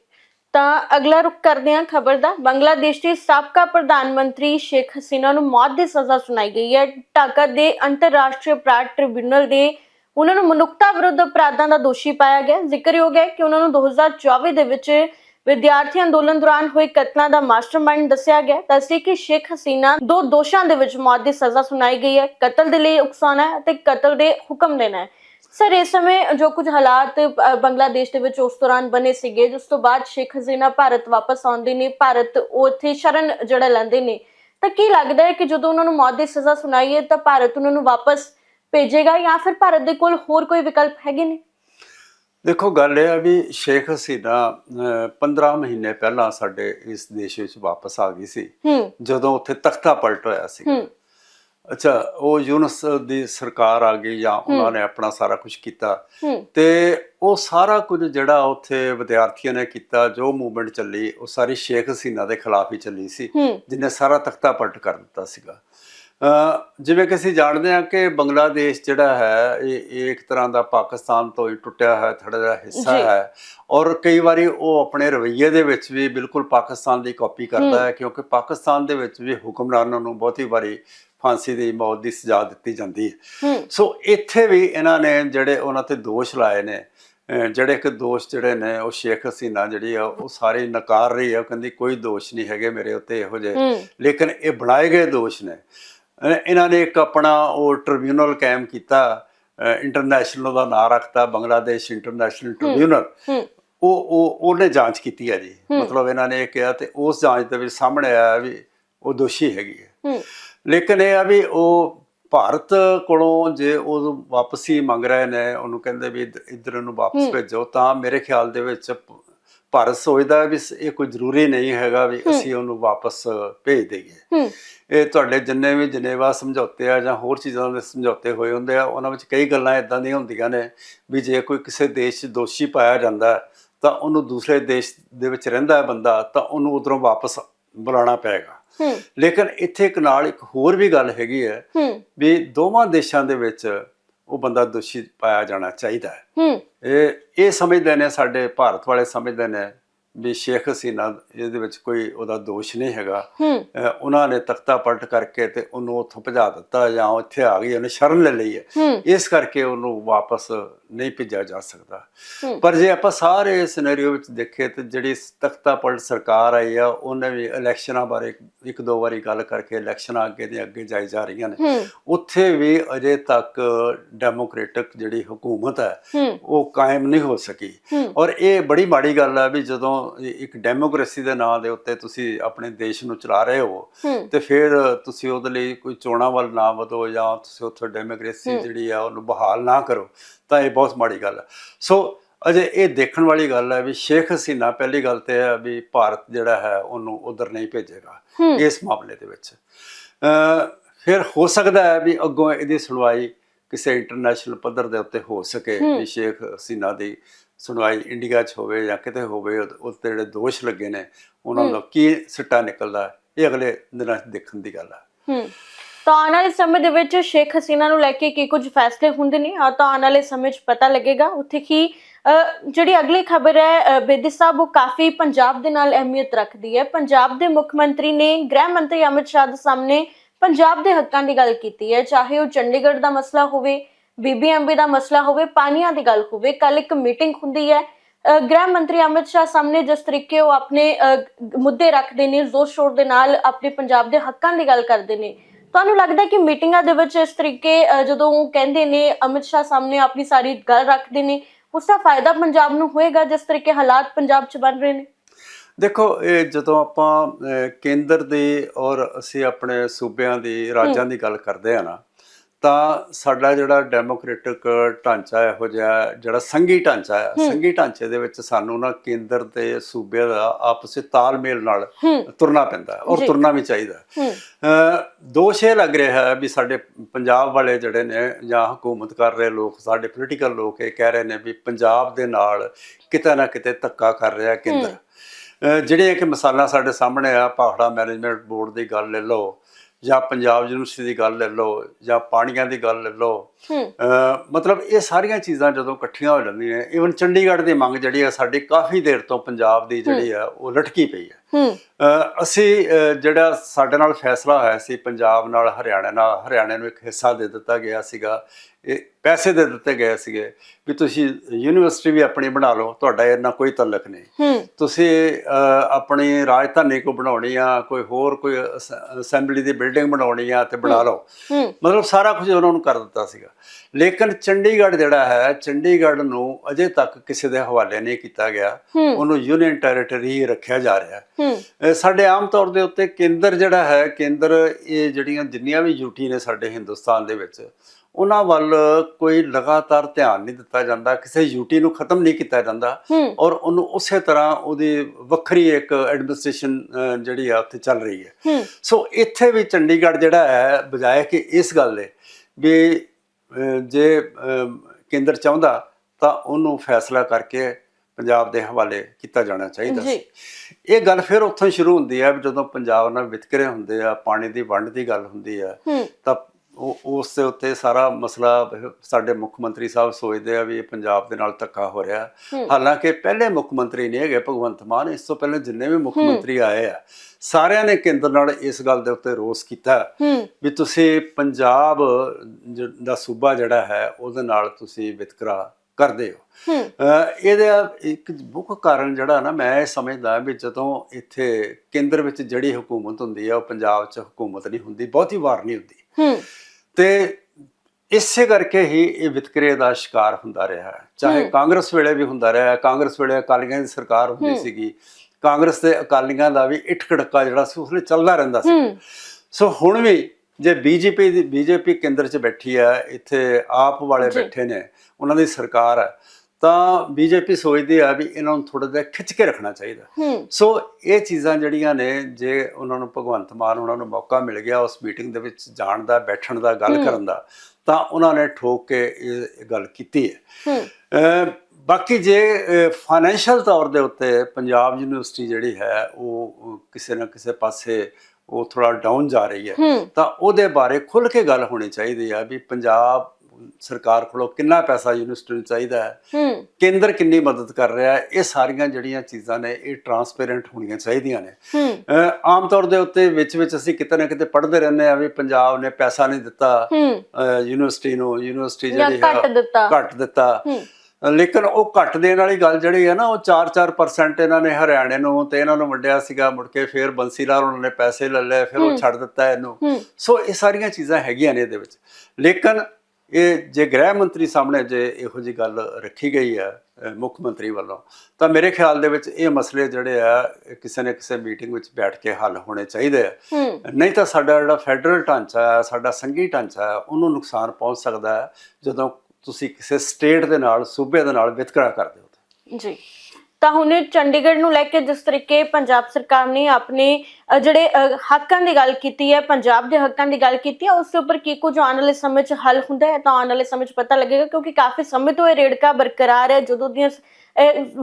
[SPEAKER 1] ਤਾਂ ਅਗਲਾ ਰੁਕ ਕਰਦੇ ਹਾਂ ਖਬਰ ਦਾ। ਬੰਗਲਾਦੇਸ਼ ਦੀ ਸਾਬਕਾ ਪ੍ਰਧਾਨ ਮੰਤਰੀ ਸ਼ੇਖ ਹਸੀਨਾ ਨੂੰ ਮੌਤ ਦੀ ਸਜ਼ਾ ਸੁਣਾਈ ਗਈ ਹੈ। ਢਾਕਾ ਦੇ ਅੰਤਰਰਾਸ਼ਟਰੀ ਅਪਰਾਧ ਟ੍ਰਿਬਿਊਨਲ ਦੇ ਉਹਨਾਂ ਨੂੰ ਮਨੁੱਖਤਾ ਵਿਰੁੱਧ ਅਪਰਾਧਾਂ ਦਾ ਦੋਸ਼ੀ ਪਾਇਆ ਗਿਆ। ਜ਼ਿਕਰਯੋਗ ਹੈ ਕਿ ਉਹਨਾਂ ਨੂੰ 2024 ਦੇ ਵਿੱਚ ਵਿਦਿਆਰਥੀ ਅੰਦੋਲਨ ਦੌਰਾਨ ਹੋਏ ਕਤਲਾਂ ਦਾ ਮਾਸਟਰਮਾਈਂਡ ਦੱਸਿਆ ਗਿਆ। ਦੱਸੀ ਕਿ ਸ਼ੇਖ ਹਸੀਨਾ ਦੋ ਦੋਸ਼ਾਂ ਦੇ ਵਿੱਚ ਮੌਤ ਦੀ ਸਜ਼ਾ ਸੁਣਾਈ ਗਈ ਹੈ। ਕਤਲ ਦੇ ਲਈ ਉਕਸਾਉਣਾ ਹੈ ਅਤੇ ਕਤਲ ਦੇ ਹੁਕਮ ਦੇਣਾ ਹੈ। ਸਰ, ਇਸ ਸਮੇਂ ਜੋ ਕੁਝ ਹਾਲਾਤ ਬੰਗਲਾਦੇਸ਼ ਦੇ ਵਿੱਚ ਉਸ ਦੌਰਾਨ ਬਣੇ ਸੀਗੇ, ਜਿਸ ਤੋਂ ਬਾਅਦ ਸ਼ੇਖ ਹਸੀਨਾ ਭਾਰਤ ਵਾਪਸ ਆਉਂਦੇ ਨੇ, ਭਾਰਤ ਉਹ ਉੱਥੇ ਸ਼ਰਨ ਜਿਹੜਾ ਲੈਂਦੇ ਨੇ, ਤਾਂ ਕੀ ਲੱਗਦਾ ਹੈ ਕਿ ਜਦੋਂ ਉਹਨਾਂ ਨੂੰ ਮੌਤ ਦੀ ਸਜ਼ਾ ਸੁਣਾਈ ਹੈ, ਤਾਂ ਭਾਰਤ ਉਹਨਾਂ ਨੂੰ ਵਾਪਸ ਭੇਜੇਗਾ ਜਾਂ ਫਿਰ ਭਾਰਤ ਦੇ ਕੋਲ ਹੋਰ ਕੋਈ ਵਿਕਲਪ ਹੈਗੇ ਨੇ?
[SPEAKER 2] ਦੇਖੋ ਗੱਲ ਇਹ ਆ ਵੀ ਸ਼ੇਖ ਹਸੀਨਾ ਅ, 15 ਮਹੀਨੇ ਪਹਿਲਾਂ ਸਾਡੇ ਇਸ ਦੇਸ਼ ਵਿੱਚ ਵਾਪਸ ਆ ਗਈ ਸੀ। ਜਦੋਂ ਉੱਥੇ ਤਖਤਾ ਪਲਟ ਹੋਇਆ ਸੀ। ਅੱਛਾ ਉਹ ਯੂਨਸ ਦੀ ਸਰਕਾਰ ਆ ਗਈ ਜਾਂ ਉਹਨਾਂ ਨੇ ਆਪਣਾ ਸਾਰਾ ਕੁਝ ਕੀਤਾ। ਤੇ ਉਹ ਸਾਰਾ ਕੁਝ ਜਿਹੜਾ ਉੱਥੇ ਵਿਦਿਆਰਥੀਆਂ ਨੇ ਕੀਤਾ ਜੋ ਮੂਵਮੈਂਟ ਚੱਲੀ ਉਹ ਸਾਰੀ ਸ਼ੇਖ ਹਸੀਨਾ ਦੇ ਖਿਲਾਫ ਹੀ ਚੱਲੀ ਸੀ। ਜਿਨੇ ਸਾਰਾ ਤਖਤਾ ਪਲਟ ਕਰ ਦਿੱਤਾ ਸੀਗਾ। ਜਿਵੇਂ ਕਿ ਅਸੀਂ ਜਾਣਦੇ ਹਾਂ ਕਿ ਬੰਗਲਾਦੇਸ਼ ਜਿਹੜਾ ਹੈ ਇਹ ਇੱਕ ਤਰ੍ਹਾਂ ਦਾ ਪਾਕਿਸਤਾਨ ਤੋਂ ਹੀ ਟੁੱਟਿਆ ਹੋਇਆ ਥੋੜਾ ਜਿਹਾ ਹਿੱਸਾ। ਹੈ ਔਰ ਕਈ ਵਾਰੀ ਉਹ ਆਪਣੇ ਰਵੱਈਏ ਦੇ ਵਿੱਚ ਵੀ ਬਿਲਕੁਲ ਪਾਕਿਸਤਾਨ ਦੀ ਕਾਪੀ ਕਰਦਾ ਹੈ ਕਿਉਂਕਿ ਪਾਕਿਸਤਾਨ ਦੇ ਵਿੱਚ ਵੀ ਹੁਕਮਰਾਨਾਂ ਨੂੰ ਬਹੁਤੀ ਵਾਰੀ ਫਾਂਸੀ ਦੀ ਮੌਤ ਦੀ ਸਜ਼ਾ ਦਿੱਤੀ ਜਾਂਦੀ ਹੈ। ਸੋ ਇੱਥੇ ਵੀ ਇਹਨਾਂ ਨੇ ਜਿਹੜੇ ਉਹਨਾਂ ਤੇ ਦੋਸ਼ ਲਾਏ ਨੇ ਜਿਹੜੇ ਕਿ ਦੋਸ਼ ਜਿਹੜੇ ਨੇ ਉਹ ਸ਼ੇਖ ਹਸੀਨਾ ਜਿਹੜੀ ਆ ਉਹ ਸਾਰੇ ਨਕਾਰ ਰਹੀ ਆ ਉਹ ਕਹਿੰਦੀ ਕੋਈ ਦੋਸ਼ ਨਹੀਂ ਹੈਗੇ ਮੇਰੇ ਉੱਤੇ ਇਹੋ ਜਿਹੇ। ਲੇਕਿਨ ਇਹ ਬਣਾਏ ਗਏ ਦੋਸ਼ ਨੇ। ਇਹਨਾਂ ਨੇ ਇੱਕ ਆਪਣਾ ਉਹ ਟ੍ਰਿਬਿਊਨਲ ਕਾਇਮ ਕੀਤਾ ਇੰਟਰਨੈਸ਼ਨਲ ਦਾ ਨਾਂ ਰੱਖਤਾ ਬੰਗਲਾਦੇਸ਼ ਇੰਟਰਨੈਸ਼ਨਲ ਟ੍ਰਿਬਿਊਨਲ ਉਹ ਉਹ ਉਹਨੇ ਜਾਂਚ ਕੀਤੀ ਹੈ ਜੀ। ਮਤਲਬ ਇਹਨਾਂ ਨੇ ਇਹ ਕਿਹਾ ਤੇ ਉਸ ਜਾਂਚ ਦੇ ਵਿੱਚ ਸਾਹਮਣੇ ਆਇਆ ਵੀ ਉਹ ਦੋਸ਼ੀ ਹੈਗੀ ਹੈ। ਲੇਕਿਨ ਇਹ ਆ ਵੀ ਉਹ ਭਾਰਤ ਕੋਲੋਂ ਜੇ ਉਹ ਵਾਪਸੀ ਮੰਗ ਰਹੇ ਨੇ ਉਹਨੂੰ ਕਹਿੰਦੇ ਵੀ ਇੱਧ- ਇੱਧਰ ਨੂੰ ਵਾਪਸ ਭੇਜੋ ਤਾਂ ਮੇਰੇ ਖਿਆਲ ਦੇ ਵਿੱਚ ਭਾਰਤ ਸੋਚਦਾ ਵੀ ਇਹ ਕੋਈ ਜ਼ਰੂਰੀ ਨਹੀਂ ਹੈਗਾ ਵੀ ਅਸੀਂ ਉਹਨੂੰ ਵਾਪਸ ਭੇਜ ਦੇਈਏ। ਇਹ ਤੁਹਾਡੇ ਜਿੰਨੇ ਵੀ ਜਨੇਵਾ ਸਮਝੌਤੇ ਆ ਜਾਂ ਹੋਰ ਚੀਜ਼ਾਂ ਦੇ ਸਮਝੌਤੇ ਹੋਏ ਹੁੰਦੇ ਆ ਉਹਨਾਂ ਵਿੱਚ ਕਈ ਗੱਲਾਂ ਇਦਾਂ ਦੀਆਂ ਹੁੰਦੀਆਂ ਨੇ ਵੀ ਜੇ ਕੋਈ ਕਿਸੇ ਦੇਸ਼ 'ਚ ਦੋਸ਼ੀ ਪਾਇਆ ਜਾਂਦਾ ਤਾਂ ਉਹਨੂੰ ਦੂਸਰੇ ਦੇਸ਼ ਦੇ ਵਿੱਚ ਰਹਿੰਦਾ ਹੈ ਬੰਦਾ ਤਾਂ ਉਹਨੂੰ ਉਧਰੋਂ ਵਾਪਸ ਬੁਲਾਉਣਾ ਪਏਗਾ। ਲੇਕਿਨ ਇੱਥੇ ਇੱਕ ਨਾਲ ਇੱਕ ਹੋਰ ਵੀ ਗੱਲ ਹੈਗੀ ਹੂੰ। ਵੀ ਦੋਵਾਂ ਦੇਸ਼ਾਂ ਦੇ ਵਿੱਚ ਉਹ ਬੰਦਾ ਦੋਸ਼ੀ ਪਾਇਆ ਜਾਣਾ ਚਾਹੀਦਾ ਹੈ।
[SPEAKER 1] ਹੂੰ।
[SPEAKER 2] ਇਹ ਇਹ ਸਮਝਦੇ ਨੇ ਸਾਡੇ ਭਾਰਤ ਵਾਲੇ ਸਮਝਦੇ ਨੇ ਵੀ ਸ਼ੇਖ ਹਸੀਨਾ ਇਹਦੇ ਵਿੱਚ ਕੋਈ ਉਹਦਾ ਦੋਸ਼ ਨਹੀਂ ਹੈਗਾ। ਉਹਨਾਂ ਨੇ ਤਖਤਾ ਪਲਟ ਕਰਕੇ ਤੇ ਉਹਨੂੰ ਉੱਥੋਂ ਭਜਾ ਦਿੱਤਾ ਜਾਂ ਇੱਥੇ ਆ ਗਈ ਉਹਨੇ ਸ਼ਰਨ ਲੈ ਲਈ ਹੈ। ਇਸ ਕਰਕੇ ਉਹਨੂੰ ਵਾਪਸ ਨਹੀਂ ਭੇਜਿਆ ਜਾ ਸਕਦਾ। ਪਰ ਜੇ ਆਪਾਂ ਸਾਰੇ ਸਿਨੈਰੀਓ ਵਿੱਚ ਦੇਖੇ ਤੇ ਜਿਹੜੀ ਤਖਤਾ ਪਲਟ ਸਰਕਾਰ ਆਈ ਆ ਉਹਨੇ ਵੀ ਇਲੈਕਸ਼ਨਾਂ ਬਾਰੇ ਇੱਕ ਦੋ ਵਾਰੀ ਗੱਲ ਕਰਕੇ ਇਲੈਕਸ਼ਨਾਂ ਅੱਗੇ ਦੇ ਅੱਗੇ ਜਾਈ ਜਾ ਰਹੀਆਂ ਨੇ। ਉੱਥੇ ਵੀ ਅਜੇ ਤੱਕ ਡੈਮੋਕ੍ਰੈਟਿਕ ਜਿਹੜੀ ਹਕੂਮਤ ਹੈ ਉਹ ਕਾਇਮ ਨਹੀਂ ਹੋ ਸਕੀ। ਔਰ ਇਹ ਬੜੀ ਮਾੜੀ ਗੱਲ ਹੈ ਵੀ ਜਦੋਂ ਇੱਕ ਡੈਮੋਕ੍ਰੇਸੀ ਦੇ ਨਾਂ ਦੇ ਉੱਤੇ ਤੁਸੀਂ ਆਪਣੇ ਦੇਸ਼ ਨੂੰ ਚਲਾ ਰਹੇ ਹੋ ਤੇ ਫਿਰ ਤੁਸੀਂ ਉਹਦੇ ਲਈ ਕੋਈ ਚੋਣਾਂ ਵੱਲ ਨਾ ਵਧੋ ਜਾਂ ਤੁਸੀਂ ਉੱਥੇ ਡੈਮੋਕ੍ਰੇਸੀ ਜਿਹੜੀ ਆ ਉਹਨੂੰ ਬਹਾਲ ਨਾ ਕਰੋ ਤਾਂ ਇਹ ਬਹੁਤ ਮਾੜੀ ਗੱਲ ਹੈ। ਸੋ ਅਜੇ ਇਹ ਦੇਖਣ ਵਾਲੀ ਗੱਲ ਹੈ ਵੀ ਸ਼ੇਖ ਹਸੀਨਾ ਪਹਿਲੀ ਗੱਲ ਤੇ ਹੈ ਵੀ ਭਾਰਤ ਜਿਹੜਾ ਹੈ ਉਹਨੂੰ ਉਧਰ ਨਹੀਂ ਭੇਜੇਗਾ। ਇਸ ਮਾਮਲੇ ਦੇ ਵਿੱਚ। ਅ ਫਿਰ ਹੋ ਸਕਦਾ ਹੈ ਵੀ ਅੱਗੋਂ ਇਹਦੀ ਸੁਣਵਾਈ ਕਿਸੇ ਇੰਟਰਨੈਸ਼ਨਲ ਪੱਧਰ ਦੇ ਉੱਤੇ ਹੋ ਸਕੇ ਵੀ ਸ਼ੇਖ ਹਸੀਨਾ ਦੀ ਸੁਣਵਾਈ ਇੰਡੀਆ 'ਚ ਹੋਵੇ ਜਾਂ ਕਿਤੇ ਹੋਵੇ ਉਹ ਤੇ ਜਿਹੜੇ ਦੋਸ਼ ਲੱਗੇ ਨੇ ਉਹਨਾਂ ਦਾ ਕੀ ਸਿੱਟਾ ਨਿਕਲਦਾ? ਇਹ ਅਗਲੇ ਦਿਨਾਂ 'ਚ ਦੇਖਣ ਦੀ ਗੱਲ ਹੈ
[SPEAKER 1] ਹੂੰ। ਤਾਂ ਆਉਣ ਵਾਲੇ ਸਮੇਂ ਦੇ ਵਿੱਚ ਸ਼ੇਖ ਹਸੀਨਾ ਨੂੰ ਲੈ ਕੇ ਕੀ ਕੁਝ ਫੈਸਲੇ ਹੁੰਦੇ ਨੇ? ਆ ਤਾਂ ਆਉਣ ਵਾਲੇ ਸਮੇਂ 'ਚ ਪਤਾ ਲੱਗੇਗਾ। ਉੱਥੇ ਕੀ ਜਿਹੜੀ ਅਗਲੀ ਖਬਰ ਹੈ ਬੇਦੀ ਸਾਹਿਬ ਉਹ ਕਾਫੀ ਪੰਜਾਬ ਦੇ ਨਾਲ ਅਹਿਮੀਅਤ ਰੱਖਦੀ ਹੈ। ਪੰਜਾਬ ਦੇ ਮੁੱਖ ਮੰਤਰੀ ਨੇ ਗ੍ਰਹਿ ਮੰਤਰੀ ਅਮਿਤ ਸ਼ਾਹ ਦੇ ਸਾਹਮਣੇ ਪੰਜਾਬ ਦੇ ਹੱਕਾਂ ਦੀ ਗੱਲ ਕੀਤੀ ਹੈ। ਚਾਹੇ ਉਹ ਚੰਡੀਗੜ੍ਹ ਦਾ ਮਸਲਾ ਹੋਵੇ ਬੀਬੀਐਮਬੀ ਦਾ ਮਸਲਾ ਹੋਵੇ ਪਾਣੀਆਂ ਦੀ ਗੱਲ ਹੋਵੇ ਕੱਲ ਇੱਕ ਮੀਟਿੰਗ ਹੁੰਦੀ ਹੈ। ਗ੍ਰਹਿ ਮੰਤਰੀ ਅਮਿਤ ਸ਼ਾਹ ਸਾਹਮਣੇ ਜਿਸ ਤਰੀਕੇ ਉਹ ਆਪਣੇ ਮੁੱਦੇ ਰੱਖਦੇ ਨੇ ਜ਼ੋਰ ਸ਼ੋਰ ਦੇ ਨਾਲ ਆਪਣੇ ਪੰਜਾਬ ਦੇ ਹੱਕਾਂ ਦੀ ਗੱਲ ਕਰਦੇ ਨੇ। ਤੁਹਾਨੂੰ ਲੱਗਦਾ ਕਿ ਮੀਟਿੰਗਾਂ ਦੇ ਵਿੱਚ ਇਸ ਤਰੀਕੇ ਜਦੋਂ ਉਹ ਕਹਿੰਦੇ ਨੇ ਅਮਿਤ ਸ਼ਾਹ ਸਾਹਮਣੇ ਆਪਣੀ ਸਾਰੀ ਗੱਲ ਰੱਖਦੇ ਨੇ ਉਸ ਦਾ ਫਾਇਦਾ ਪੰਜਾਬ ਨੂੰ ਹੋਏਗਾ ਜਿਸ ਤਰੀਕੇ ਹਾਲਾਤ ਪੰਜਾਬ 'ਚ ਬਣ ਰਹੇ ਨੇ?
[SPEAKER 2] ਦੇਖੋ ਇਹ ਜਦੋਂ ਆਪਾਂ ਕੇਂਦਰ ਦੀ ਔਰ ਅਸੀਂ ਆਪਣੇ ਸੂਬਿਆਂ ਦੀ ਰਾਜਾਂ ਦੀ ਗੱਲ ਕਰਦੇ ਆ ਨਾ ਤਾਂ ਸਾਡਾ ਜਿਹੜਾ ਡੈਮੋਕ੍ਰੈਟਿਕ ਢਾਂਚਾ ਇਹੋ ਜਿਹਾ ਜਿਹੜਾ ਸੰਘੀ ਢਾਂਚਾ ਹੈ ਸੰਘੀ ਢਾਂਚੇ ਦੇ ਵਿੱਚ ਸਾਨੂੰ ਨਾ ਕੇਂਦਰ ਤੇ ਸੂਬੇ ਦਾ ਆਪਸੇ ਤਾਲਮੇਲ ਨਾਲ ਤੁਰਨਾ ਪੈਂਦਾ ਔਰ। ਤੁਰਨਾ ਵੀ ਚਾਹੀਦਾ ਦੋਸ਼ ਇਹ ਲੱਗ ਰਿਹਾ ਹੈ ਵੀ ਸਾਡੇ ਪੰਜਾਬ ਵਾਲੇ ਜਿਹੜੇ ਨੇ ਜਾਂ ਹਕੂਮਤ ਕਰ ਰਹੇ ਲੋਕ ਸਾਡੇ ਪੋਲੀਟੀਕਲ ਲੋਕ ਇਹ ਕਹਿ ਰਹੇ ਨੇ ਵੀ ਪੰਜਾਬ ਦੇ ਨਾਲ ਕਿਤੇ ਨਾ ਕਿਤੇ ਧੱਕਾ ਕਰ ਰਿਹਾ ਕੇਂਦਰ। ਜਿਹੜੀਆਂ ਕਿ ਮਿਸਾਲਾਂ ਸਾਡੇ ਸਾਹਮਣੇ ਆ ਪਾਖੜਾ ਮੈਨੇਜਮੈਂਟ ਬੋਰਡ ਦੀ ਗੱਲ ਲੈ ਲਓ ਜਾਂ ਪੰਜਾਬ ਯੂਨੀਵਰਸਿਟੀ ਦੀ ਗੱਲ ਲੈ ਲਓ ਜਾਂ ਪਾਣੀਆਂ ਦੀ ਗੱਲ ਲੈ ਲਓ ਮਤਲਬ ਇਹ ਸਾਰੀਆਂ ਚੀਜ਼ਾਂ ਜਦੋਂ ਇਕੱਠੀਆਂ ਹੋ ਜਾਂਦੀਆਂ ਇਵਨ ਚੰਡੀਗੜ੍ਹ ਦੀ ਮੰਗ ਜਿਹੜੀ ਆ ਸਾਡੀ ਕਾਫੀ ਦੇਰ ਤੋਂ ਪੰਜਾਬ ਦੀ ਜਿਹੜੀ ਆ ਉਹ ਲਟਕੀ ਪਈ ਹੈ। ਅ, ਅਸੀਂ ਜਿਹੜਾ ਸਾਡੇ ਨਾਲ ਫੈਸਲਾ ਹੋਇਆ ਸੀ ਪੰਜਾਬ ਨਾਲ ਹਰਿਆਣਾ ਨਾਲ ਹਰਿਆਣੇ ਨੂੰ ਇੱਕ ਹਿੱਸਾ ਦੇ ਦਿੱਤਾ ਗਿਆ ਸੀਗਾ। ਇਹ ਪੈਸੇ ਦੇ ਦਿੱਤੇ ਗਏ ਸੀਗੇ ਵੀ ਤੁਸੀਂ ਯੂਨੀਵਰਸਿਟੀ ਵੀ ਆਪਣੀ ਬਣਾ ਲਓ ਤੁਹਾਡਾ ਇਹਨਾਂ ਕੋਈ ਤਲਕ ਨਹੀਂ। ਤੁਸੀਂ ਆਪਣੀ ਰਾਜਧਾਨੀ ਕੋ ਬਣਾਉਣੀ ਆ ਕੋਈ ਹੋਰ ਕੋਈ ਅਸੈਂਬਲੀ ਦੀ ਬਿਲਡਿੰਗ ਬਣਾਉਣੀ ਆ ਤੇ ਬਣਾ ਲਓ। ਮਤਲਬ ਸਾਰਾ ਕੁਝ ਉਹਨਾਂ ਨੂੰ ਕਰ ਦਿੱਤਾ ਸੀਗਾ। ਲੇਕਿਨ ਚੰਡੀਗੜ੍ਹ ਜਿਹੜਾ ਹੈ ਚੰਡੀਗੜ੍ਹ ਨੂੰ ਅਜੇ ਤੱਕ ਕਿਸੇ ਦੇ ਹਵਾਲੇ ਨਹੀਂ ਕੀਤਾ ਗਿਆ। ਉਹਨੂੰ ਯੂਨੀਅਨ ਟੈਰੀਟਰੀ ਹੀ ਰੱਖਿਆ ਜਾ ਰਿਹਾ। ਹੈ। ਸਾਡੇ ਆਮ ਤੌਰ ਦੇ ਉੱਤੇ ਕੇਂਦਰ ਜਿਹੜਾ ਹੈ ਕੇਂਦਰ ਇਹ ਜਿਹੜੀਆਂ ਜਿੰਨੀਆਂ ਵੀ ਯੂਟੀ ਨੇ ਸਾਡੇ ਹਿੰਦੁਸਤਾਨ ਦੇ ਵਿੱਚ ਉਹਨਾਂ ਵੱਲ ਕੋਈ ਲਗਾਤਾਰ ਧਿਆਨ ਨਹੀਂ ਦਿੱਤਾ ਜਾਂਦਾ ਕਿਸੇ ਯੂਟੀ ਨੂੰ ਖਤਮ ਨਹੀਂ ਕੀਤਾ ਜਾਂਦਾ ਔਰ ਉਹਨੂੰ ਉਸੇ ਤਰ੍ਹਾਂ ਉਹਦੀ ਵੱਖਰੀ ਇੱਕ ਐਡਮਿਨਿਸਟ੍ਰੇਸ਼ਨ ਜਿਹੜੀ ਆ ਉੱਥੇ ਚੱਲ ਰਹੀ ਹੈ। ਸੋ ਇੱਥੇ ਵੀ ਚੰਡੀਗੜ੍ਹ ਜਿਹੜਾ ਹੈ ਬਜਾਏ ਕਿ ਇਸ ਗੱਲ ਦੇ ਵੀ ਜੇ ਕੇਂਦਰ ਚਾਹੁੰਦਾ ਤਾਂ ਉਹਨੂੰ ਫੈਸਲਾ ਕਰਕੇ ਪੰਜਾਬ ਦੇ ਹਵਾਲੇ ਕੀਤਾ ਜਾਣਾ ਚਾਹੀਦਾ। ਸੀ ਇਹ ਗੱਲ ਫਿਰ ਉੱਥੋਂ ਸ਼ੁਰੂ ਹੁੰਦੀ ਹੈ ਜਦੋਂ ਪੰਜਾਬ ਨਾਲ ਵਿਤਕਰੇ ਹੁੰਦੇ ਆ ਪਾਣੀ ਦੀ ਵੰਡ ਦੀ ਗੱਲ ਹੁੰਦੀ ਆ ਤਾਂ ਉਹ ਉਸ ਦੇ ਉੱਤੇ ਸਾਰਾ ਮਸਲਾ ਸਾਡੇ ਮੁੱਖ ਮੰਤਰੀ ਸਾਹਿਬ ਸੋਚਦੇ ਆ ਵੀ ਇਹ ਪੰਜਾਬ ਦੇ ਨਾਲ ਧੱਕਾ ਹੋ ਰਿਹਾ। ਹਾਲਾਂਕਿ ਪਹਿਲੇ ਮੁੱਖ ਮੰਤਰੀ ਨਹੀਂ ਹੈਗੇ ਭਗਵੰਤ ਮਾਨ ਇਸ ਤੋਂ ਪਹਿਲੇ ਜਿੰਨੇ ਵੀ ਮੁੱਖ ਮੰਤਰੀ ਆਏ ਆ ਸਾਰਿਆਂ ਨੇ ਕੇਂਦਰ ਨਾਲ ਇਸ ਗੱਲ ਦੇ ਉੱਤੇ ਰੋਸ ਕੀਤਾ ਵੀ ਤੁਸੀਂ ਪੰਜਾਬ ਦਾ ਸੂਬਾ ਜਿਹੜਾ ਹੈ ਉਹਦੇ ਨਾਲ ਤੁਸੀਂ ਵਿਤਕਰਾ ਕਰਦੇ ਹੋ। ਇਹਦਾ ਇੱਕ ਮੁੱਖ ਕਾਰਨ ਜਿਹੜਾ ਨਾ ਮੈਂ ਇਹ ਸਮਝਦਾ ਵੀ ਜਦੋਂ ਇੱਥੇ ਕੇਂਦਰ ਵਿੱਚ ਜਿਹੜੀ ਹਕੂਮਤ ਹੁੰਦੀ ਹੈ ਉਹ ਪੰਜਾਬ 'ਚ ਹਕੂਮਤ ਨਹੀਂ ਹੁੰਦੀ ਬਹੁਤੀ ਵਾਰ ਨਹੀਂ ਹੁੰਦੀ।
[SPEAKER 1] ਹੂੰ।
[SPEAKER 2] ਤੇ ਇਸੇ ਕਰਕੇ ਹੀ ਇਹ ਵਿਤਕਰੇ ਦਾ ਸ਼ਿਕਾਰ ਹੁੰਦਾ ਰਿਹਾ ਹੈ। ਚਾਹੇ। ਕਾਂਗਰਸ ਵੇਲੇ ਵੀ ਹੁੰਦਾ ਰਿਹਾ ਹੈ, ਕਾਂਗਰਸ ਵੇਲੇ ਅਕਾਲੀਆਂ ਦੀ ਸਰਕਾਰ ਹੁੰਦੀ। ਸੀਗੀ। ਕਾਂਗਰਸ ਤੇ ਅਕਾਲੀਆਂ ਦਾ ਵੀ ਇਟਕੜਕਾ ਜਿਹੜਾ ਸੀ ਉਸਲੇ ਚੱਲਦਾ ਰਹਿੰਦਾ ਸੀ। ਸੋ ਹੁਣ ਵੀ ਜੇ ਬੀਜੇਪੀ ਦੀ ਬੀਜੇਪੀ ਕੇਂਦਰ 'ਚ ਬੈਠੀ ਹੈ ਇੱਥੇ ਆਪ ਵਾਲੇ। ਬੈਠੇ ਨੇ ਉਹਨਾਂ ਦੀ ਸਰਕਾਰ ਹੈ। ਤਾਂ ਬੀਜੇਪੀ ਸੋਚਦੀ ਆ ਵੀ ਇਹਨਾਂ ਨੂੰ ਥੋੜਾ ਜਿਹਾ ਖਿੱਚ ਕੇ ਰੱਖਣਾ ਚਾਹੀਦਾ। ਸੋ ਇਹ ਚੀਜ਼ਾਂ ਜਿਹੜੀਆਂ ਨੇ ਜੇ ਉਹਨਾਂ ਨੂੰ ਭਗਵੰਤ ਮਾਨ ਉਹਨਾਂ ਨੂੰ ਮੌਕਾ ਮਿਲ ਗਿਆ ਉਸ ਮੀਟਿੰਗ ਦੇ ਵਿੱਚ ਜਾਣ ਦਾ ਬੈਠਣ ਦਾ ਗੱਲ। ਕਰਨ ਦਾ ਤਾਂ ਉਹਨਾਂ ਨੇ ਠੋਕ ਕੇ ਇਹ ਗੱਲ ਕੀਤੀ ਹੈ। ਬਾਕੀ ਜੇ ਫਾਈਨੈਂਸ਼ੀਅਲ ਤੌਰ ਦੇ ਉੱਤੇ ਪੰਜਾਬ ਯੂਨੀਵਰਸਿਟੀ ਜਿਹੜੀ ਹੈ ਉਹ ਕਿਸੇ ਨਾ ਕਿਸੇ ਪਾਸੇ ਉਹ ਥੋੜਾ ਡਾਊਨ ਜਾ ਰਹੀ ਹੈ। ਤਾਂ ਉਹਦੇ ਬਾਰੇ ਖੁੱਲ ਕੇ ਗੱਲ ਹੋਣੀ ਚਾਹੀਦੀ ਹੈ ਵੀ ਪੰਜਾਬ ਸਰਕਾਰ ਕੋਲੋਂ ਕਿੰਨਾ ਪੈਸਾ ਯੂਨੀਵਰਸਿਟੀ ਨੂੰ ਚਾਹੀਦਾ ਹੈ?
[SPEAKER 1] ਹੂੰ।
[SPEAKER 2] ਕੇਂਦਰ ਕਿੰਨੀ ਮਦਦ ਕਰ ਰਿਹਾ ਹੈ? ਇਹ ਸਾਰੀਆਂ ਜਿਹੜੀਆਂ ਚੀਜ਼ਾਂ ਨੇ ਇਹ ਟਰਾਂਸਪੇਰੈਂਟ ਹੋਣੀਆਂ ਚਾਹੀਦੀਆਂ ਨੇ।
[SPEAKER 1] ਹੂੰ।
[SPEAKER 2] ਆਮ ਤੌਰ ਦੇ ਉੱਤੇ ਵਿੱਚ ਵਿੱਚ ਅਸੀਂ ਕਿਤੇ ਨਾ ਕਿਤੇ ਪੜ੍ਹਦੇ ਰਹਿੰਦੇ ਆ ਵੀ ਪੰਜਾਬ ਨੇ ਪੈਸਾ ਨਹੀਂ ਦਿੱਤਾ।
[SPEAKER 1] ਹੂੰ।
[SPEAKER 2] ਯੂਨੀਵਰਸਿਟੀ ਨੂੰ ਯੂਨੀਵਰਸਿਟੀ ਜਿਹੜੀ
[SPEAKER 1] ਘੱਟ ਦਿੱਤਾ।
[SPEAKER 2] ਘੱਟ ਦਿੱਤਾ।
[SPEAKER 1] ਹੂੰ।
[SPEAKER 2] ਲੇਕਿਨ ਉਹ ਘੱਟ ਦੇਣ ਵਾਲੀ ਗੱਲ ਜਿਹੜੀ ਹੈ ਨਾ ਉਹ 4-4% ਇਹਨਾਂ ਨੇ ਹਰਿਆਣੇ ਨੂੰ ਤੇ ਇਹਨਾਂ ਨੂੰ ਵੰਡਿਆ ਸੀਗਾ ਮੁੜ ਕੇ ਫਿਰ ਬੰਸੀ ਲਾਲ ਉਹਨਾਂ ਨੇ ਪੈਸੇ ਲੈ ਲਏ ਫਿਰ ਉਹ ਛੱਡ ਦਿੱਤਾ ਇਹਨੂੰ।
[SPEAKER 1] ਹੂੰ।
[SPEAKER 2] ਸੋ ਇਹ ਸਾਰੀਆਂ ਚੀਜ਼ਾਂ ਹੈਗੀਆਂ ਨੇ ਇਹਦੇ ਵਿੱਚ। ਲੇਕਿਨ ਇਹ ਜੇ ਗ੍ਰਹਿ ਮੰਤਰੀ ਸਾਹਮਣੇ ਜੇ ਇਹੋ ਜੀ ਗੱਲ ਰੱਖੀ ਗਈ ਹੈ ਮੁੱਖ ਮੰਤਰੀ ਵੱਲੋਂ ਤਾਂ ਮੇਰੇ ਖਿਆਲ ਦੇ ਵਿੱਚ ਇਹ ਮਸਲੇ ਜਿਹੜੇ ਆ ਕਿਸੇ ਨਾ ਕਿਸੇ ਮੀਟਿੰਗ ਵਿੱਚ ਬੈਠ ਕੇ ਹੱਲ ਹੋਣੇ ਚਾਹੀਦੇ ਆ। ਨਹੀਂ ਤਾਂ ਸਾਡਾ ਜਿਹੜਾ ਫੈਡਰਲ ਢਾਂਚਾ ਹੈ ਸਾਡਾ ਸੰਘੀ ਢਾਂਚਾ ਹੈ ਉਹਨੂੰ ਨੁਕਸਾਨ ਪਹੁੰਚ ਸਕਦਾ ਹੈ ਜਦੋਂ ਤੁਸੀਂ ਕਿਸੇ ਸਟੇਟ ਦੇ ਨਾਲ ਸੂਬੇ ਦੇ ਨਾਲ ਵਿਤਕਰਾ ਕਰਦੇ ਹੋ।
[SPEAKER 1] ਜੀ। ਤਾਂ ਹੁਣ ਚੰਡੀਗੜ੍ਹ ਨੂੰ ਲੈ ਕੇ ਜਿਸ ਤਰੀਕੇ ਪੰਜਾਬ ਸਰਕਾਰ ਨੇ ਆਪਣੇ ਜਿਹੜੇ ਹੱਕਾਂ ਦੀ ਗੱਲ ਕੀਤੀ ਹੈ, ਪੰਜਾਬ ਦੇ ਹੱਕਾਂ ਦੀ ਗੱਲ ਕੀਤੀ ਹੈ, ਉਸ ਦੇ ਉੱਪਰ ਕੀ ਕੁਝ ਆਉਣ ਵਾਲੇ ਸਮੇਂ 'ਚ ਹੱਲ ਹੁੰਦਾ ਹੈ? ਤਾਂ ਆਉਣ ਵਾਲੇ ਸਮੇਂ 'ਚ ਪਤਾ ਲੱਗੇਗਾ ਕਿਉਂਕਿ ਕਾਫੀ ਸਮੇਂ ਤੋਂ ਇਹ ਰੇੜਕਾ ਬਰਕਰਾਰ ਹੈ, ਜਦੋਂ ਦੀਆਂ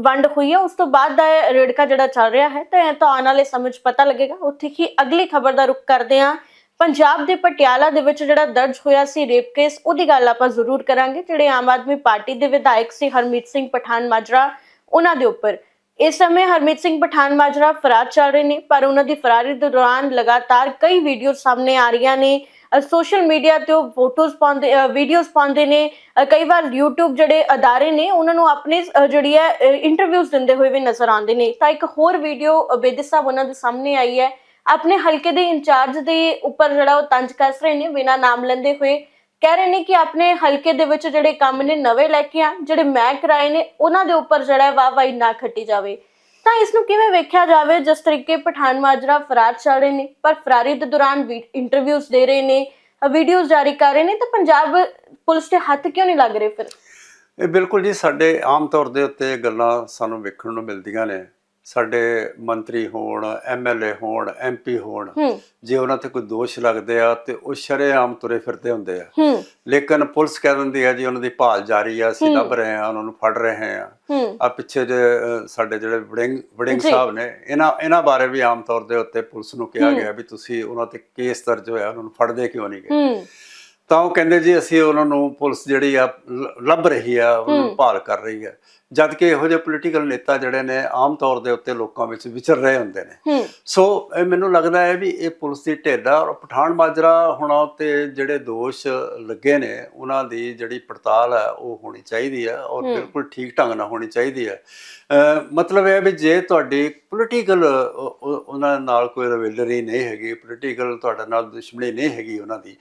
[SPEAKER 1] ਵੰਡ ਹੋਈ ਹੈ, ਉਸ ਤੋਂ ਬਾਅਦ ਦਾ ਇਹ ਰੇੜਕਾ ਜਿਹੜਾ ਚੱਲ ਰਿਹਾ ਹੈ, ਤਾਂ ਇਹ ਤਾਂ ਆਉਣ ਵਾਲੇ ਸਮੇਂ 'ਚ ਪਤਾ ਲੱਗੇਗਾ। ਉੱਥੇ ਹੀ ਅਗਲੀ ਖਬਰ ਦਾ ਰੁਖ ਕਰਦੇ ਹਾਂ। ਪੰਜਾਬ ਦੇ ਪਟਿਆਲਾ ਦੇ ਵਿੱਚ ਜਿਹੜਾ ਦਰਜ ਹੋਇਆ ਸੀ ਰੇਪ ਕੇਸ, ਉਹਦੀ ਗੱਲ ਆਪਾਂ ਜ਼ਰੂਰ ਕਰਾਂਗੇ, ਜਿਹੜੇ ਆਮ ਆਦਮੀ ਪਾਰਟੀ ਦੇ ਵਿਧਾਇਕ ਸੀ ਹਰਮੀਤ ਸਿੰਘ ਪਠਾਨ ਮਾਜਰਾ ਉਹਨਾਂ ਦੇ ਉੱਪਰ। ਇਸ ਸਮੇਂ ਹਰਮੀਤ ਸਿੰਘ ਪਠਾਨ ਮਾਜਰਾ ਫਰਾਰ ਚੱਲ ਰਹੇ ਨੇ, ਪਰ ਉਹਨਾਂ ਦੀ ਫਰਾਰੀ ਦੇ ਦੌਰਾਨ ਲਗਾਤਾਰ ਕਈ ਵੀਡੀਓ ਸਾਹਮਣੇ ਆ ਰਹੀਆਂ ਨੇ। ਸੋਸ਼ਲ ਮੀਡੀਆ ਤੇ ਉਹ ਫੋਟੋਜ਼ ਪਾਉਂਦੇ ਵੀਡੀਓਜ਼ ਪਾਉਂਦੇ ਨੇ। ਕਈ ਵਾਰ YouTube ਜਿਹੜੇ ਅਦਾਰੇ ਨੇ, ਉਹਨਾਂ ਨੂੰ ਆਪਣੇ ਜਿਹੜੀ ਹੈ ਇੰਟਰਵਿਊਜ਼ ਦਿੰਦੇ ਹੋਏ ਵੀ ਨਜ਼ਰ ਆਉਂਦੇ ਨੇ। ਤਾਂ ਇੱਕ ਹੋਰ ਵੀਡੀਓ ਬੇਦੀ ਸਾਹਿਬ ਉਹਨਾਂ ਦੇ ਸਾਹਮਣੇ ਆਈ ਹੈ। ਆਪਣੇ ਹਲਕੇ ਦੇ ਇੰਚਾਰਜ ਦੇ ਉੱਪਰ ਜਿਹੜਾ ਉਹ ਤੰਜ ਕੱਸ ਰਹੇ ਨੇ, ਬਿਨਾਂ ਨਾਮ ਲੈਂਦੇ ਹੋਏ। ਕਹਿ ਰਹੇ ਨੇ ਕਿ ਆਪਣੇ ਹਲਕੇ ਦੇ ਵਿੱਚ ਜਿਹੜੇ ਕੰਮ ਨੇ ਨਵੇਂ ਲੈ ਕੇ ਆ, ਜਿਹੜੇ ਮੈਂ ਕਰਾਏ ਨੇ, ਉਹਨਾਂ ਦੇ ਉੱਪਰ ਜਿਹੜਾ ਹੈ ਨਾ ਖੱਟੀ ਜਾਵੇ। ਤਾਂ ਇਸ ਨੂੰ ਕਿਵੇਂ ਵੇਖਿਆ ਜਾਵੇ? ਜਿਸ ਤਰੀਕੇ ਪਠਾਨ ਮਾਜਰਾ ਫਰਾਰ ਚੱਲ ਰਹੇ ਨੇ, ਪਰ ਫਰਾਰੀ ਦੇ ਦੌਰਾਨ ਇੰਟਰਵਿਊਜ਼ ਦੇ ਰਹੇ ਨੇ ਵੀਡੀਓਜ਼ ਜਾਰੀ ਕਰ ਰਹੇ ਨੇ, ਤਾਂ ਪੰਜਾਬ ਪੁਲਿਸ ਦੇ ਹੱਥ ਕਿਉਂ ਨਹੀਂ ਲੱਗ ਰਹੇ ਫਿਰ?
[SPEAKER 2] ਇਹ ਬਿਲਕੁਲ ਜੀ, ਸਾਡੇ ਆਮ ਤੌਰ ਦੇ ਉੱਤੇ ਗੱਲਾਂ ਸਾਨੂੰ ਵੇਖਣ ਨੂੰ ਮਿਲਦੀਆਂ ਨੇ। ਸਾਡੇ ਮੰਤਰੀ ਹੋਣ ਐਮਐਲਏ ਹੋਣ ਐਮਪੀ ਹੋਣ ਜੇ ਉਹਨਾਂ ਤੇ ਕੋਈ ਦੋਸ਼ ਲੱਗਦੇ ਆ ਤੇ ਉਹ ਸ਼ਰੇਆਮ ਤੁਰੇ ਫਿਰਦੇ ਹੁੰਦੇ ਆ ਲੇਕਿਨ ਪੁਲਿਸ ਕਹਿ ਦਿੰਦੀ ਆ ਜੀ ਉਹਨਾਂ ਦੀ ਭਾਲ ਜਾਰੀ ਆ ਅਸੀਂ। ਲੱਭ ਰਹੇ ਆ ਉਹਨਾਂ ਨੂੰ ਫੜ ਰਹੇ ਆ ਆ ਪਿੱਛੇ ਜੇ ਸਾਡੇ ਜਿਹੜੇ ਵੜਿੰਗ ਵੜਿੰਗ। ਸਾਹਿਬ ਨੇ ਇਹਨਾਂ ਇਹਨਾਂ ਬਾਰੇ ਵੀ ਆਮ ਤੌਰ ਦੇ ਉੱਤੇ ਪੁਲਿਸ ਨੂੰ ਕਿਹਾ। ਗਿਆ ਵੀ ਤੁਸੀਂ ਉਹਨਾਂ ਤੇ ਕੇਸ ਦਰਜ ਹੋਇਆ ਉਹਨਾਂ ਨੂੰ ਫੜਦੇ ਕਿਉਂ ਨਹੀਂ ਗਏ ਤਾਂ ਉਹ ਕਹਿੰਦੇ ਜੀ ਅਸੀਂ ਉਹਨਾਂ ਨੂੰ ਪੁਲਿਸ ਜਿਹੜੀ ਆ ਲੱਭ ਰਹੀ ਆ ਉਹਨਾਂ। ਨੂੰ ਭਾਲ ਕਰ ਰਹੀ ਆ ਜਦ ਕਿ ਇਹੋ ਜਿਹੇ ਪੋਲੀਟੀਕਲ ਨੇਤਾ ਜਿਹੜੇ ਨੇ ਆਮ ਤੌਰ ਦੇ ਉੱਤੇ ਲੋਕਾਂ ਵਿੱਚ ਵਿਚਰ ਰਹੇ ਹੁੰਦੇ ਨੇ। ਸੋ ਇਹ ਮੈਨੂੰ ਲੱਗਦਾ ਹੈ ਵੀ ਇਹ ਪੁਲਿਸ ਦੀ ਢੇਡਾ ਔਰ ਪਠਾਨ ਮਾਜਰਾ ਹੁਣਾਂ ਉੱਤੇ ਜਿਹੜੇ ਦੋਸ਼ ਲੱਗੇ ਨੇ ਉਹਨਾਂ ਦੀ ਜਿਹੜੀ ਪੜਤਾਲ ਹੈ ਉਹ ਹੋਣੀ ਚਾਹੀਦੀ ਹੈ ਔਰ। ਬਿਲਕੁਲ ਠੀਕ ਢੰਗ ਨਾਲ ਹੋਣੀ ਚਾਹੀਦੀ ਹੈ। ਮਤਲਬ ਇਹ ਹੈ ਵੀ ਜੇ ਤੁਹਾਡੀ ਪੋਲੀਟੀਕਲ ਉਹਨਾਂ ਨਾਲ ਕੋਈ ਰਵੈਲਰੀ ਨਹੀਂ ਹੈਗੀ ਪੋਲੀਟੀਕਲ ਤੁਹਾਡੇ ਨਾਲ ਦੁਸ਼ਮਣੀ ਨਹੀਂ ਹੈਗੀ ਉਹਨਾਂ ਦੀ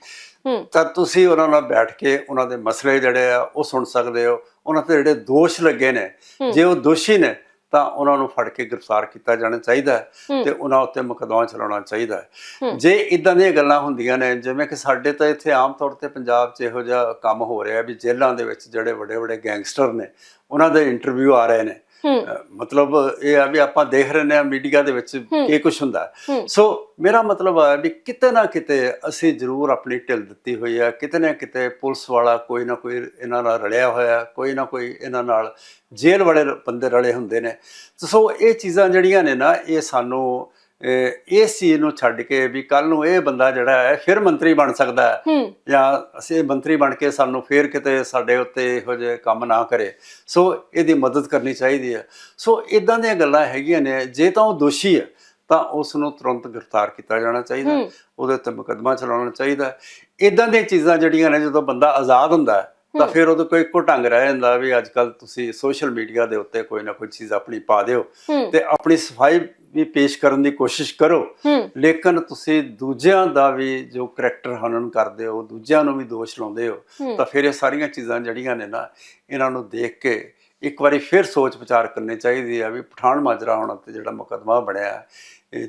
[SPEAKER 2] ਤਾਂ ਤੁਸੀਂ ਉਹਨਾਂ ਨਾਲ ਬੈਠ ਕੇ ਉਹਨਾਂ ਦੇ ਮਸਲੇ ਜਿਹੜੇ ਆ ਉਹ ਸੁਣ ਸਕਦੇ ਹੋ। ਉਹਨਾਂ ਤੇ ਜਿਹੜੇ ਦੋਸ਼ ਲੱਗੇ ਨੇ। ਜੇ ਉਹ ਦੋਸ਼ੀ ਨੇ ਤਾਂ ਉਹਨਾਂ ਨੂੰ ਫੜ ਕੇ ਗ੍ਰਿਫਤਾਰ ਕੀਤਾ ਜਾਣਾ ਚਾਹੀਦਾ ਹੈ। ਤੇ ਉਹਨਾਂ ਉੱਤੇ ਮੁਕੱਦਮਾ ਚਲਾਉਣਾ ਚਾਹੀਦਾ ਹੈ। ਜੇ ਇਦਾਂ ਦੀਆਂ ਗੱਲਾਂ ਹੁੰਦੀਆਂ ਨੇ ਜਿਵੇਂ ਕਿ ਸਾਡੇ ਤਾਂ ਇੱਥੇ ਆਮ ਤੌਰ ਤੇ ਪੰਜਾਬ 'ਚ ਇਹੋ ਜਿਹਾ ਕੰਮ ਹੋ ਰਿਹਾ ਵੀ ਜੇਲ੍ਹਾਂ ਦੇ ਵਿੱਚ ਜਿਹੜੇ ਵੱਡੇ ਵੱਡੇ ਗੈਂਗਸਟਰ ਨੇ ਉਹਨਾਂ ਦੇ ਇੰਟਰਵਿਊ ਆ ਰਹੇ ਨੇ ਮਤਲਬ ਇਹ ਆ ਵੀ ਆਪਾਂ ਦੇਖ ਰਹੇ ਨੇ ਮੀਡੀਆ ਦੇ ਵਿੱਚ ਕੀ ਕੁਝ ਹੁੰਦਾ। ਸੋ ਮੇਰਾ ਮਤਲਬ ਹੈ ਵੀ ਕਿਤੇ ਨਾ ਕਿਤੇ ਅਸੀਂ ਜ਼ਰੂਰ ਆਪਣੀ ਢਿੱਲ ਦਿੱਤੀ ਹੋਈ ਹੈ ਕਿਤੇ ਨਾ ਕਿਤੇ ਪੁਲਿਸ ਵਾਲਾ ਕੋਈ ਨਾ ਕੋਈ ਇਹਨਾਂ ਨਾਲ ਰਲਿਆ ਹੋਇਆ ਕੋਈ ਨਾ ਕੋਈ ਇਹਨਾਂ ਨਾਲ ਜੇਲ੍ਹ ਵਾਲੇ ਬੰਦੇ ਰਲੇ ਹੁੰਦੇ ਨੇ। ਸੋ ਇਹ ਚੀਜ਼ਾਂ ਜਿਹੜੀਆਂ ਨੇ ਨਾ ਇਹ ਸਾਨੂੰ ਇਸ ਚੀਜ਼ ਨੂੰ ਛੱਡ ਕੇ ਵੀ ਕੱਲ ਨੂੰ ਇਹ ਬੰਦਾ ਜਿਹੜਾ ਹੈ ਫਿਰ ਮੰਤਰੀ ਬਣ ਸਕਦਾ ਹੈ। ਜਾਂ ਅਸੀਂ ਮੰਤਰੀ ਬਣ ਕੇ ਸਾਨੂੰ ਫੇਰ ਕਿਤੇ ਸਾਡੇ ਉੱਤੇ ਇਹੋ ਜਿਹੇ ਕੰਮ ਨਾ ਕਰੇ। ਸੋ ਇਹਦੀ ਮਦਦ ਕਰਨੀ ਚਾਹੀਦੀ ਹੈ। ਸੋ ਇਦਾਂ ਦੀਆਂ ਗੱਲਾਂ ਹੈਗੀਆਂ ਨੇ। ਜੇ ਤਾਂ ਉਹ ਦੋਸ਼ੀ ਹੈ ਤਾਂ ਉਸ ਨੂੰ ਤੁਰੰਤ ਗ੍ਰਿਫਤਾਰ ਕੀਤਾ ਜਾਣਾ ਚਾਹੀਦਾ। ਉਹਦੇ ਉੱਤੇ ਮੁਕੱਦਮਾ ਚਲਾਉਣਾ ਚਾਹੀਦਾ ਹੈ। ਇਦਾਂ ਦੀਆਂ ਚੀਜ਼ਾਂ ਜਿਹੜੀਆਂ ਨੇ ਜਦੋਂ ਬੰਦਾ ਆਜ਼ਾਦ ਹੁੰਦਾ ਹੈ, ਤਾਂ ਫਿਰ ਉਹਦੇ ਕੋਈ ਇੱਕੋ ਢੰਗ ਰਹਿ ਜਾਂਦਾ ਵੀ ਅੱਜ ਕੱਲ ਤੁਸੀਂ ਸੋਸ਼ਲ ਮੀਡੀਆ ਦੇ ਉੱਤੇ ਕੋਈ ਨਾ ਕੋਈ ਚੀਜ਼ ਆਪਣੀ ਪਾ ਦਿਓ ਤੇ ਆਪਣੀ ਸਫ਼ਾਈ ਵੀ ਪੇਸ਼ ਕਰਨ ਦੀ ਕੋਸ਼ਿਸ਼ ਕਰੋ। ਲੇਕਿਨ ਤੁਸੀਂ ਦੂਜਿਆਂ ਦਾ ਵੀ ਜੋ ਕਰੈਕਟਰ ਹਨਨ ਕਰਦੇ ਹੋ ਦੂਜਿਆਂ ਨੂੰ ਵੀ ਦੋਸ਼ ਲਾਉਂਦੇ ਹੋ। ਤਾਂ ਫਿਰ ਇਹ ਸਾਰੀਆਂ ਚੀਜ਼ਾਂ ਜਿਹੜੀਆਂ ਨੇ ਨਾ ਇਹਨਾਂ ਨੂੰ ਦੇਖ ਕੇ ਇੱਕ ਵਾਰੀ ਫਿਰ ਸੋਚ ਵਿਚਾਰ ਕਰਨੀ ਚਾਹੀਦੀ ਹੈ ਵੀ ਪਠਾਨ ਮਾਜਰਾ ਹੋਣਾ ਤੇ ਜਿਹੜਾ ਮੁਕੱਦਮਾ ਬਣਿਆ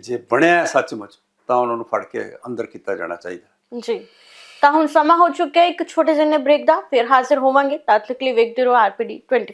[SPEAKER 2] ਜੇ ਬਣਿਆ ਸੱਚਮੁੱਚ ਤਾਂ ਉਹਨਾਂ ਨੂੰ ਫੜ ਕੇ ਅੰਦਰ ਕੀਤਾ ਜਾਣਾ ਚਾਹੀਦਾ।
[SPEAKER 1] ਜੀ। ਤਾਂ ਹੁਣ ਸਮਾਂ ਹੋ ਚੁੱਕਿਆ ਇੱਕ ਛੋਟੇ ਜਿਹੇ ਬ੍ਰੇਕ ਦਾ ਫਿਰ ਹਾਜ਼ਰ ਹੋਵਾਂਗੇ। ਤਦ ਤੱਕ ਲਈ ਵੇਖਦੇ ਰਹੋ ਆਰਪੀਡੀ 24